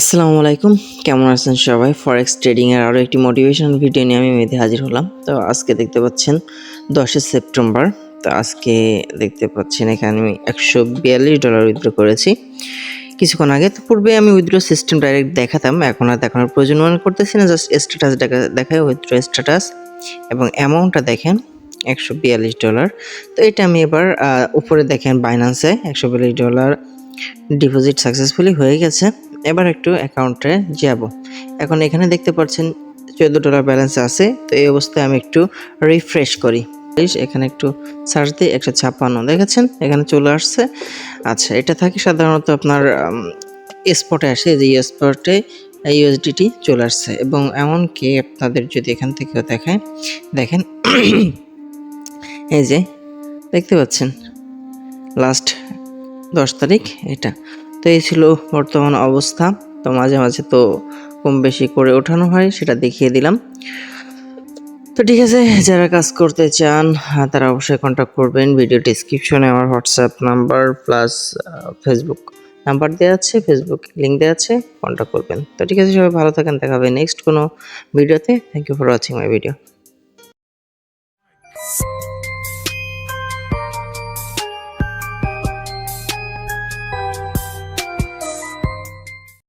আসসালামু আলাইকুম। কেমন আছেন সবাই? ফরেক্স ট্রেডিং এর আরও একটি মোটিভেশনাল ভিডিও নিয়ে আমি মেয়েতে হাজির হলাম। তো আজকে দেখতে পাচ্ছেন দশই সেপ্টেম্বর। তো আজকে দেখতে পাচ্ছেন এখানে আমি একশো বিয়াল্লিশ ডলার উইথড্র করেছি। কিছুক্ষণ আগে তো পূর্বে আমি উইথড্র সিস্টেম ডাইরেক্ট দেখাতাম, এখন আর দেখানোর প্রয়োজন মনে করতেছি না জাস্ট স্ট্যাটাস দেখা দেখায় উইথড্র স্ট্যাটাস এবং অ্যামাউন্টটা দেখেন, একশো বিয়াল্লিশ ডলার তো এটা আমি এবার উপরে দেখেন বাইন্যান্সে একশো বিয়াল্লিশ ডলার ডিপোজিট সাকসেসফুলি হয়ে গেছে। এবার একটু অ্যাকাউন্টে যাব। এখন এখানে দেখতে পাচ্ছেন চোদ্দ ডলার ব্যালেন্স আছে, তো এই অবস্থায় আমি একটু রিফ্রেশ করি। এখানে একটু সার্চ দিই একশো ছাপ্পান্ন দেখেছেন? এখানে চলে আসছে। আচ্ছা এটা থাকে সাধারণত আপনার স্পটে আসে, যে স্পটে ইউএসডিটি চলে আসছে। এবং এমনকি আপনাদের যদি এখান থেকেও দেখায়, দেখেন, এই যে, দেখতে পাচ্ছেন লাস্ট দশ তারিখ, এটা। তো এই ছিল বর্তমান অবস্থা। তো মাঝে মাঝে তো কম বেশি করে ওঠানো হয়, সেটা দেখিয়ে দিলাম। তো ঠিক আছে, যারা কাজ করতে চান তারা অবশ্যই কন্ট্যাক্ট করবেন। ভিডিও ডিসক্রিপশনে আমার WhatsApp number plus Facebook number দেওয়া আছে ফেসবুক লিঙ্ক দেওয়া আছে কন্ট্যাক্ট করবেন। তো ঠিক আছে, সবাই ভালো থাকেন, দেখা হবে নেক্সট কোনো ভিডিওতে thank you for watching my video